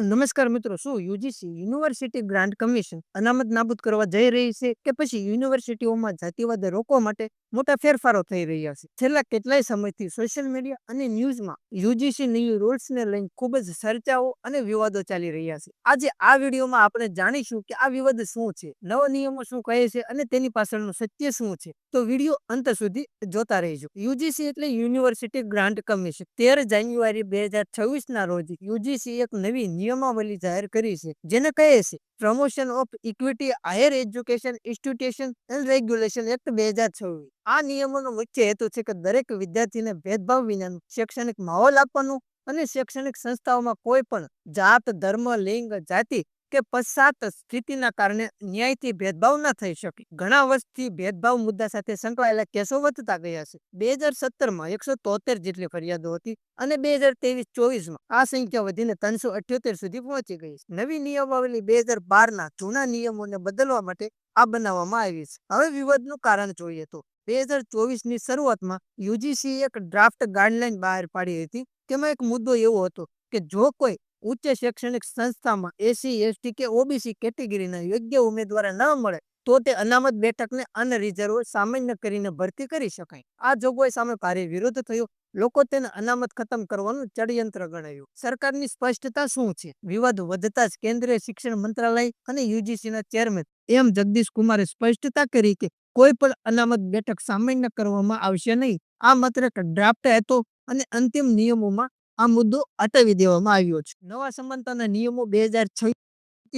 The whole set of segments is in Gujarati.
નમસ્કાર મિત્રો, શું યુજીસી યુનિવર્સિટી ગ્રાન્ટ કમિશન અનામત નાબૂદ કરવા જઈ રહી છે કે પછી યુનિવર્સિટીઓમાં જાતિવાદ રોકવા માટે મોટા ફેરફારો થઈ રહ્યા છે. છેલ્લા કેટલાય સમયથી સોશિયલ મીડિયા અને ન્યૂઝમાં યુજીસી ન્યૂ રૂલ્સને લઈને ખૂબ જ ચર્ચાઓ અને વિવાદો ચાલી રહ્યા છે. આજે આ વિડીયોમાં આપણે જાણીશું કે આ વિવાદ શું છે, નવા નિયમો શું કહે છે અને તેની પાછળનું સત્ય શું છે. તો વીડિયો અંત સુધી જોતા રહેજો. યુજીસી એટલે યુનિવર્સિટી ગ્રાન્ટ કમિશન. તેર જાન્યુઆરી બે હજાર છવ્વીસના રોજ યુજીસી એક નવી નિયમાવલી જાહેર કરી છે, જેને કહે છે promotion of equity, higher education institution and regulation act બે હજાર છવ્વીસ. આ નિયમોનો મુખ્ય હેતુ છે કે દરેક વિદ્યાર્થીને ભેદભાવ વિનાનું શૈક્ષણિક માહોલ આપવાનું અને શૈક્ષણિક સંસ્થાઓમાં કોઈ પણ જાત, ધર્મ, લિંગ, જાતિ કે પશ્ચાત સ્થિતિના કારણે ન્યાયથી ભેદભાવ ન થઈ શકે. ઘણા વર્ષથી ભેદભાવ મુદ્દા સાથે સંકળાયેલા કેસો વધતા ગયા છે. બે હજાર સત્તરમાં એકસો તોતેર જેટલી ફરિયાદો હતી અને બે હજાર ત્રેવીસ ચોવીસમાં આ સંખ્યા વધીને ત્રણસો અઠ્યોતેર સુધી પહોંચી ગઈ છે. નવી નિયમાવલી બે હજાર બારના જૂના નિયમોને બદલવા માટે આ બનાવવામાં આવી છે. હવે વિવાદનું કારણ જોઈએ તો બે હજાર ચોવીસની શરૂઆતમાં યુજીસી એક ડ્રાફ્ટ ગાઈડલાઈન બહાર પાડી હતી. તેમાં એક મુદ્દો એવો હતો કે જો કોઈ ઉચ્ચ શૈક્ષણિક સંસ્થામાં એસી એસટી કે ઓબીસી કેટેગરીના યોગ્ય ઉમેદવાર ન મળે, તો તે અનામત બેઠકને અનરિઝર્વ સામાન્ય કરીને ભરતી કરી શકાય. આ જોગવાઈ સામે ભારે વિરોધ થયો. લોકો તેને અનામત ખતમ કરવાનું ચડયંત્ર ગણાયું સરકારની સ્પષ્ટતા શું છે? વિવાદ વધતા જ કેન્દ્રીય શિક્ષણ મંત્રાલય અને યુજીસીના ચેરમેન એમ જગદીશ કુમારે સ્પષ્ટતા કરી કે કોઈ પણ અનામત બેઠક સામાન્ય કરવામાં આવશે નહીં. આ માત્ર એક ડ્રાફ્ટ હતો અને અંતિમ નિયમોમાં આ મુદ્દો હટાવી દેવામાં આવ્યો છે. નવા સમાનતાના નિયમો બે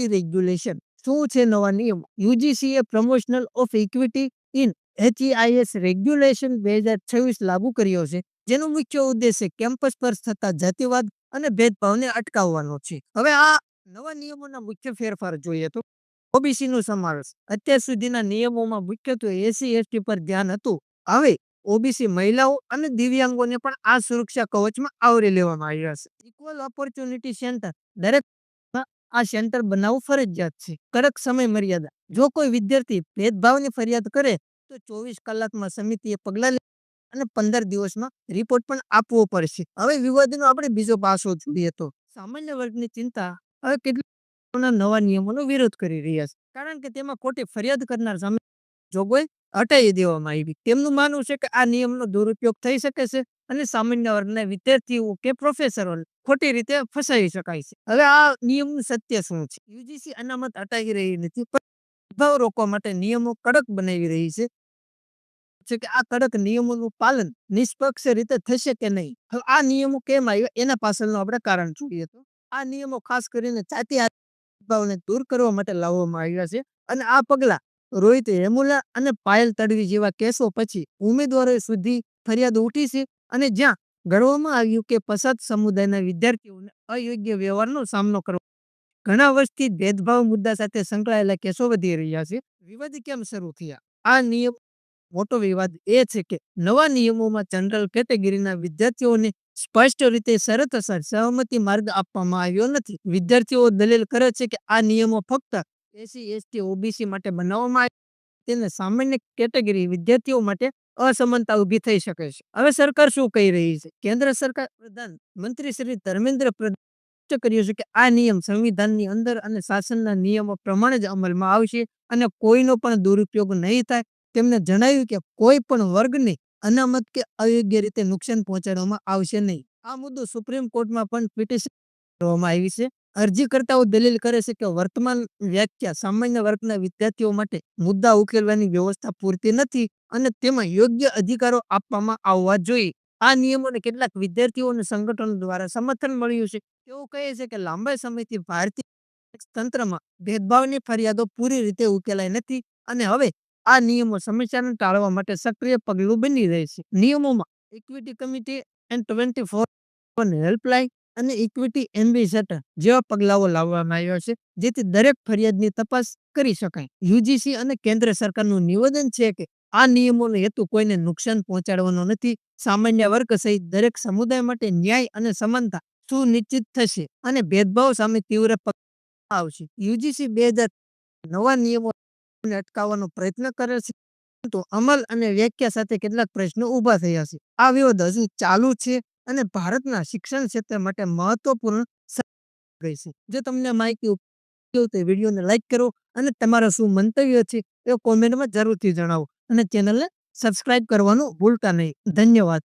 રેગ્યુલેશન. શું છે નવા નિયમો? UGC promotional of equity in HEIs regulation બે લાગુ કર્યો છે, જેનો મુખ્ય ઉદ્દેશ્ય કેમ્પસ પર થતા જાતિવાદ અને ભેદભાવને અટકાવવાનો છે. હવે આ નવા નિયમોના મુખ્ય ફેરફાર જોઈએ તો ઓબીસી નો સમાવેશ. અત્યાર સુધીના નિયમોમાં મુખ્યત્વે એસી એસટી પર ધ્યાન હતું. હવે ઓબીસી મહિલાઓ અને દિવ્યાંગોને પણ આ સુરક્ષા કવચમાં આવરી લેવામાં આવ્યા છે. ઇક્વલ ઓપોર્ચ્યુનિટી સેન્ટર દરેક આ સેન્ટર બનાવવું ફરજિયાત છે. કડક સમય મર્યાદા જો કોઈ વિદ્યાર્થી ભેદભાવની ફરિયાદ કરે, તો ચોવીસ કલાકમાં સમિતિએ પગલાં અને પંદર દિવસમાં રિપોર્ટ પણ આપવો પડશે. હવે વિવાદનો આપણે બીજો પાસો જોઈએ તો સામાન્ય વર્ગની ચિંતા હવે કેટલા નવા નિયમોનો વિરોધ કરી રહ્યા છે. કારણ કે તેમાં ખોટી ફરિયાદ કરનાર સામે જોગવાઈ હટાવી દેવામાં આવી. તેમનું માનવું છે કે આ નિયમનો દુરુપયોગ થઈ શકે છે અને સામાન્ય વર્ગના વિદ્યાર્થીઓ કે પ્રોફેસરો ખોટી રીતે ફસાવી શકાય છે. હવે આ નિયમનું સત્ય શું છે? યુજીસી અનામત હટાવી રહી નથી ભાવ રોકવા માટે નિયમો કડક બનાવી રહી છે. છે કે આ કડક નિયમોનું પાલન નિષ્પક્ષ રીતે થશે કે નહીં? હવે આ નિયમો કેમ આવ્યા? એના પાછળનું આપણે કારણ જોઈએ તો? આ નિયમો ખાસ કરીને જાતિ ભાવને દૂર કરવા માટે લાવવામાં આવ્યા છે અને આ પગલા રોહિત હેમુલા અને પાયલ તડવી જેવા કેસો પછી ઉમેદવારો સુધી ફરિયાદ ઉઠી છે અને જ્યાં ગણવામાં આવ્યું કે પસાદ સમુદાયના વિદ્યાર્થીઓને અયોગ્ય વ્યવહારનો સામનો કરવો. ઘણા વર્ષથી ભેદભાવ મુદ્દા સાથે સંકળાયેલા કેસો વધી રહ્યા છે. વિવાદ કેમ શરૂ થયા? આ નિયમ મોટો વિવાદ એ છે કે નવા નિયમોમાં જનરલ કેટેગરીના વિદ્યાર્થીઓને સ્પષ્ટ રીતે શરત અસર સહમતિ માર્ગ આપવામાં આવ્યો નથી. વિદ્યાર્થીઓ દલીલ કરે છે કે આ નિયમો ફક્ત એસી એસટી, ઓબીસી માટે બનાવવામાં તેને સામાન્ય કેટેગરી વિદ્યાર્થીઓ માટે અસમાનતા ઊભી થઈ શકે છે. હવે સરકાર શું કહી રહી છે? કેન્દ્ર સરકાર પ્રધાન મંત્રી શ્રી ધર્મેન્દ્ર પ્રધાન કર્યું છે કે આ નિયમ સંવિધાનની અંદર અને શાસનના નિયમો પ્રમાણે જ અમલમાં આવશે અને કોઈનો પણ દુરુપયોગ નહીં થાય. તેમને જણાવ્યું કે કોઈ પણ વર્ગને અનામત કે અયોગ્ય રીતે નુકસાન પહોંચાડવામાં આવશે નહીં. આ મુદ્દો સુપ્રીમ કોર્ટમાં પણ પિટિશન કરવામાં આવી છે. અરજીકર્તાઓ દલીલ કરે છે કે વર્તમાન વ્યાખ્યા સામાન્ય વર્ગના વિદ્યાર્થીઓ માટે મુદ્દા ઉકેલવાની વ્યવસ્થા પૂરતી નથી અને તેમાં યોગ્ય અધિકારો આપવામાં આવવા જોઈએ. આ નિયમોને કેટલાક વિદ્યાર્થીઓ અને સંગઠનો દ્વારા સમર્થન મળ્યું છે. તેઓ કહે છે કે લાંબા સમયથી ભારતીય તંત્રમાં ભેદભાવની ફરિયાદો પૂરી રીતે ઉકેલાઈ નથી અને હવે આ નિયમો સમસ્યાને ટાળવા માટે સક્રિય પગલું બની રહે છે. નિયમોમાં equity committee and twenty four helpline અને ઇક્વિટી એમ્બેસેડર જેવા પગલાઓ લાવવામાં આવ્યા છે, જેથી દરેક ફરિયાદની તપાસ કરી શકાય. યુજીસી અને કેન્દ્ર સરકારનું નિવેદન છે કે, આ નિયમોનો હેતુ કોઈને નુકસાન પહોંચાડવાનો નથી. સામાન્ય વર્ગ સહિત દરેક સમુદાય માટે ન્યાય અને સમાનતા સુનિશ્ચિત થશે અને ભેદભાવ સામે તીવ્ર આવશે. યુજીસી બે હજાર નવા નિયમો અટકાવવાનો પ્રયત્ન કરે છે, પરંતુ અમલ અને વ્યાખ્યા સાથે કેટલાક પ્રશ્નો ઊભા થયા છે. આ વિવાદ હજુ ચાલુ છે. અને ભારતના શિક્ષણ ક્ષેત્ર માટે મહત્વપૂર્ણ ગઈ છે. જો તમને માહિતી તો વિડીયોને લાઇક કરો અને તમારા શું મંતવ્ય છે એ કોમેન્ટમાં જરૂરથી જણાવો અને ચેનલને સબસ્ક્રાઇબ કરવાનું ભૂલતા નહીં. ધન્યવાદ.